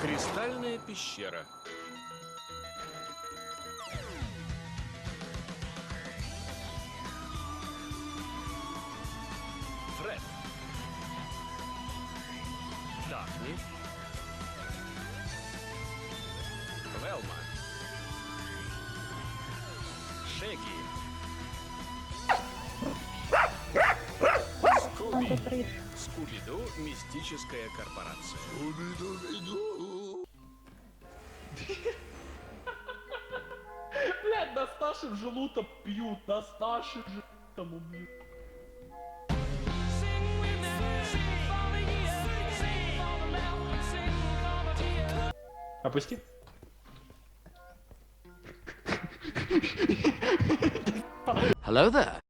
Кристальная пещера. Фред. Дафни. Велма. Шеги. Скуби. Скуби-Ду – мистическая корпорация. Блядь, нас нашим желудом пьют, нас нашим желудом убьют. Опусти. Hello there.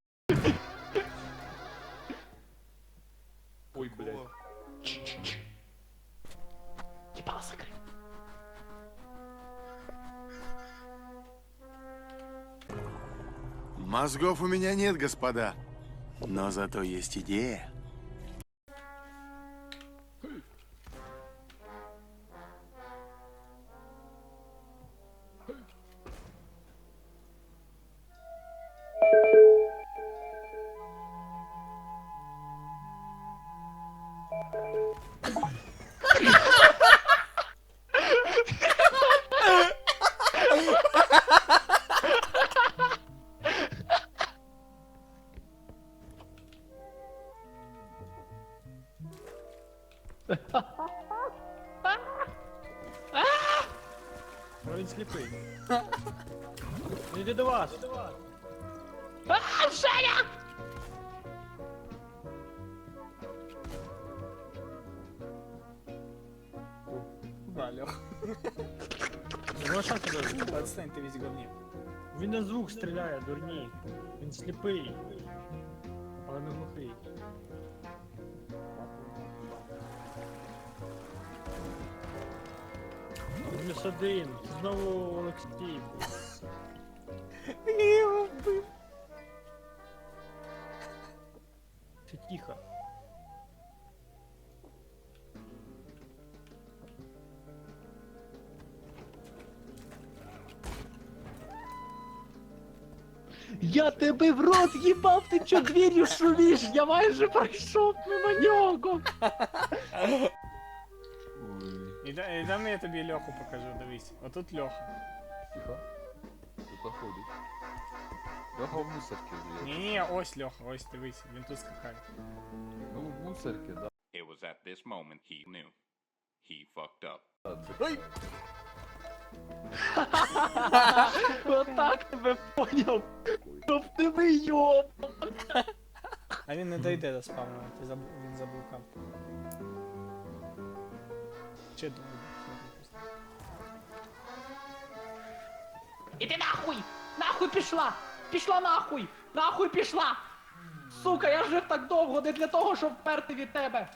Мозгов у меня нет, господа. Но зато есть идея. Ну він сліпий. Іди до вас. Да, Лех, Ну а що ти робиш? отстань, ты весь в говне. Він на звук стріляє, дурні. Він сліпий. Мінус один. Знову Олексій. Я его вбив. Все тихо. Я тебе в рот їбав, ти чо дверью шумиш? Я майже пройшов мимо нього. І, да, і дай я тобі Леху покажу, дивись. Отут Леха. Тихо. Тут ходить. Леха в мусорке, блядь. Ні-ні, ось Леха, ось дивись, він тут скакає. Ну, в мусорке, да. It was at this moment he knew. He fucked up. Ой! Отак тебе поняв. Щоб ти вийоб. А він не дойде до спавну, ти заб... він заблукав. Чи думаю? Іди нахуй! Нахуй пішла! Пішла нахуй! Нахуй пішла! Сука, я жив так довго не для того, щоб вперти від тебе!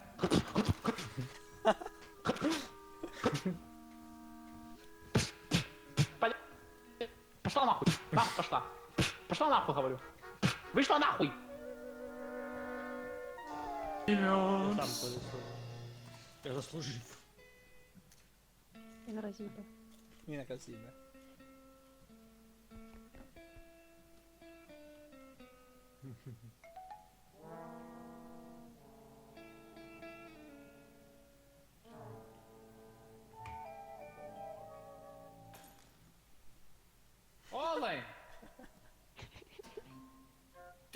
Пошла нахуй! Нахуй пошла! Пошла нахуй, говорю! Вышла нахуй! Я заслужив. Nie na razinkę. Nie na kalcinę.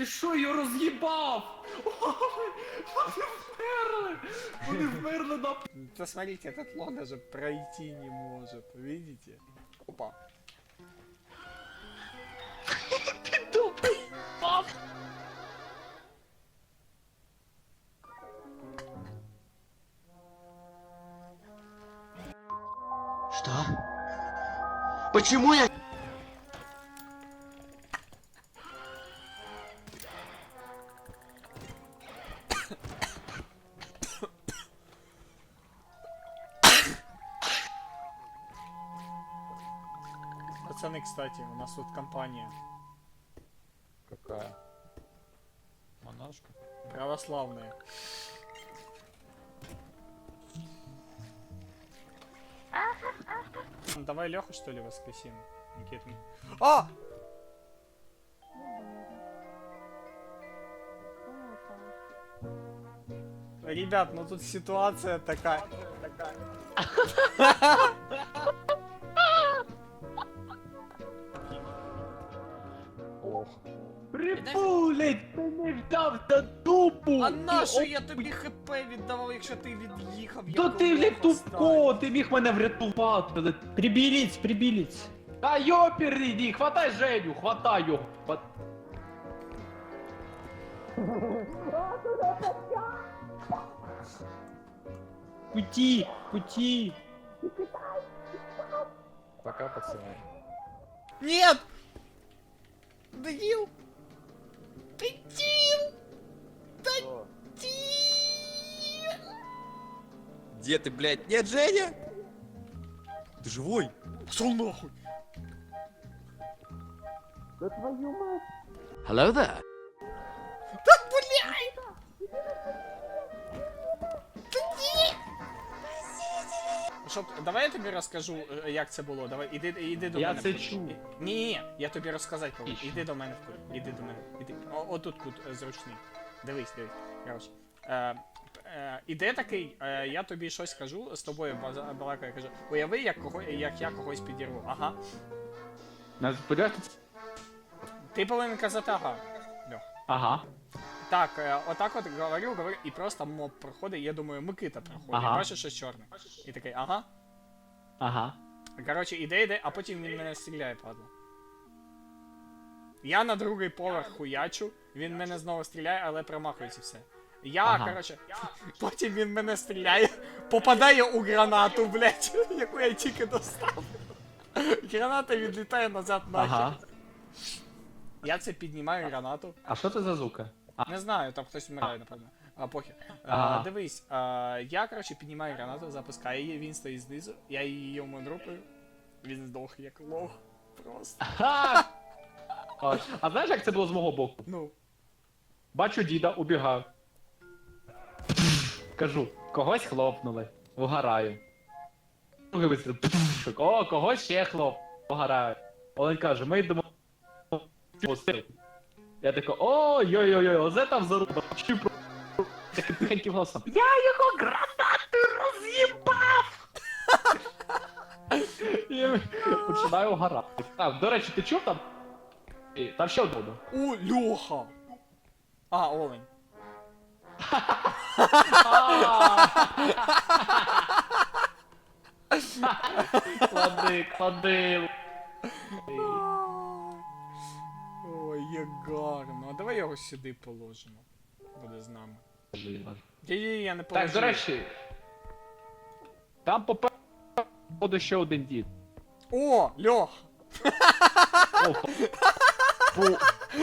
Ти що його роз'їбав? Вони вмерли! Вони вмерли на Посмотрите, этот лох даже пройти не может, видите? Опа. тупий пап! Что? Почему я... кстати, у нас тут компания Какая? Монашка? православная. Давай Леху что ли воскресим? Никит. А! Ребят, ну тут ситуация такая. ти не вдав за дупу! А Ти нащо оп- я тобі хп віддавав, якщо ти від'їхав? То Я ти, блядь, тупко, ти міг мене врятувати. Прибіліць, прибіліць. Та йопір іди, хватай Женю, хватай його. Хват... Куті, куті. Пока, пацаны. Нет! Дебил! Дебил! Дебил! Где ты, блядь? Нет, Женя? Ты живой? Пошел нахуй! Hello there. Щоб, давай я тобі розкажу, е, як це було. Давай, іди, іди до Я мене. це в чув. Ні, ні, я тобі розказати. Іщ. Іди до мене в кут. Іди до мене. Іди. О, отут кут е, зручний. Дивись, дивись. Короче. Е, е, іде такий, е, я тобі щось кажу, з тобою балакаю, кажу, уяви, як, кого, як я когось підірву. Ага. Ти повинен казати ага. Льох. Ага. Так, е, отак от говорю, говорю, і просто моб проходить, я думаю, Микита проходить. Ага. Бачиш, що чорне. І такий, ага. Ага. Коротше, іде, іде, а потім він мене стріляє, падла. Я на другий поверх хуячу, він мене знову стріляє, але промахується все. Я, Ага. коротше, потім він мене стріляє, попадає у гранату, блядь, яку я тільки достав. Граната відлітає назад нахер. Ага. Я це піднімаю гранату. А що це за звука? Не знаю, там хтось вмирає, напевно. А похер. Ага. А, дивись, а, я, коротше, піднімаю гранату, запускаю її, він стоїть знизу, я її йому дропаю. Він здох як лох. Просто. Ха! Ось. А знаєш, як це було з мого боку? Ну. Бачу діда, убігав. Кажу, когось хлопнули. Вгораю. Другий вистріл. О, когось ще хлоп. Вгораю. Олень каже, ми йдемо. в. Я тако, о, йой-йой-йой, озе там заруба. Тихеньким голосом. Я його гранати роз'їбав! І починаю вгорати. Так, до речі, ти чув там? І Там ще одного. У, Льоха! А, Олень. Клади, клади. Як гарно. А давай його сюди положимо. Буде з нами. Ні-ні, я не положу. Так, до речі. Там попереду буде ще один дід. О, Льох!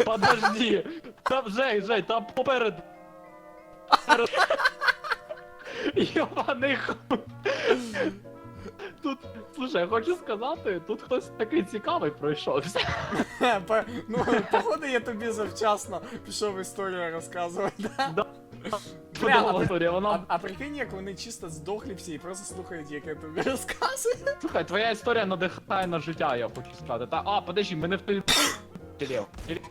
Подожди. Там Жень, Жень, там попереду. Йобаний хуй. Слушай, я хочу сказати, тут хтось такий цікавий пройшовся. Ну, походу я тобі завчасно пішов історію розказувати. да? Бля, а, історія, вона... а прикинь, як вони чисто здохлі всі і просто слухають, як я тобі розказую. Слухай, твоя історія надихає на життя, я хочу сказати. Та, а, подожди, мене в той... Тілів.